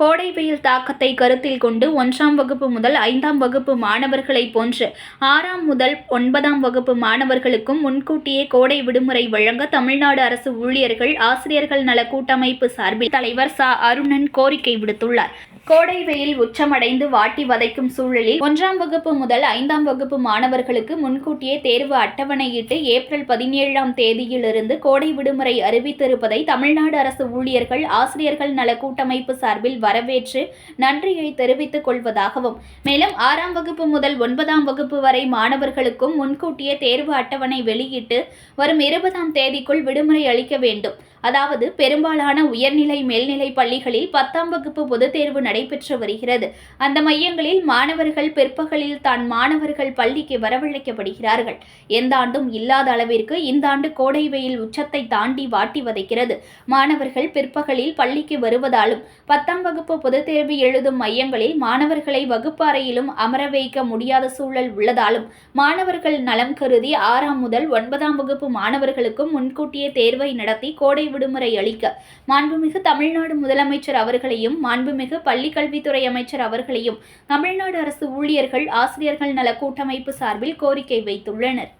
கோடை வெயில் தாக்கத்தை கருத்தில் கொண்டு ஒன்றாம் வகுப்பு முதல் ஐந்தாம் வகுப்பு மாணவர்களைப் போன்று ஆறாம் முதல் ஒன்பதாம் வகுப்பு மாணவர்களுக்கும் முன்கூட்டியே கோடை விடுமுறை வழங்க தமிழ்நாடு அரசு ஊழியர்கள் ஆசிரியர்கள் நல கூட்டமைப்பு சார்பில் தலைவர் ச. அருணன் கோரிக்கை விடுத்துள்ளார். கோடை வெயில் உச்சமடைந்து வாட்டி வதைக்கும் சூழலில் ஒன்றாம் வகுப்பு முதல் ஐந்தாம் வகுப்பு மாணவர்களுக்கு முன்கூட்டியே தேர்வு அட்டவணையிட்டு ஏப்ரல் பதினேழாம் தேதியிலிருந்து கோடை விடுமுறை அறிவித்திருப்பதை தமிழ்நாடு அரசு ஊழியர்கள் ஆசிரியர்கள் நல கூட்டமைப்பு சார்பில் வரவேற்று நன்றியை தெரிவித்துக் கொள்வதாகவும் மேலும் ஆறாம் வகுப்பு முதல் ஒன்பதாம் வகுப்பு வரை மாணவர்களுக்கும் முன்கூட்டியே தேர்வு அட்டவணை வெளியிட்டு வரும் இருபதாம் தேதிக்குள் விடுமுறை அளிக்க வேண்டும். அதாவது பெரும்பாலான உயர்நிலை மேல்நிலை பள்ளிகளில் பத்தாம் வகுப்பு பொதுத் தேர்வு நடை நடைபெற்று வருகிறது. அந்த மையங்களில் மாணவர்கள் பிற்பகலில் தான் மாணவர்கள் பள்ளிக்கு வரவழைக்கப்படுகிறார்கள். எந்த ஆண்டும் இல்லாத அளவிற்கு இந்த ஆண்டு கோடை வெயில் உச்சத்தை தாண்டி வாட்டி வதைக்கிறது. மாணவர்கள் பிற்பகலில் பள்ளிக்கு வருவதாலும் பத்தாம் வகுப்பு பொதுத் தேர்வு எழுதும் மையங்களில் மாணவர்களை வகுப்பு அறையிலும் அமர வைக்க முடியாத சூழல் உள்ளதாலும் மாணவர்கள் நலம் கருதி ஆறாம் முதல் ஒன்பதாம் வகுப்பு மாணவர்களுக்கும் முன்கூட்டியே தேர்வை நடத்தி கோடை விடுமுறை அளிக்க மாண்புமிகு தமிழ்நாடு முதலமைச்சர் அவர்களையும் மாண்புமிகு பள்ளி கல்வித்துறை அமைச்சர் அவர்களையும் தமிழ்நாடு அரசு ஊழியர்கள் ஆசிரியர்கள் நல கூட்டமைப்பு சார்பில் கோரிக்கை வைத்துள்ளனர்.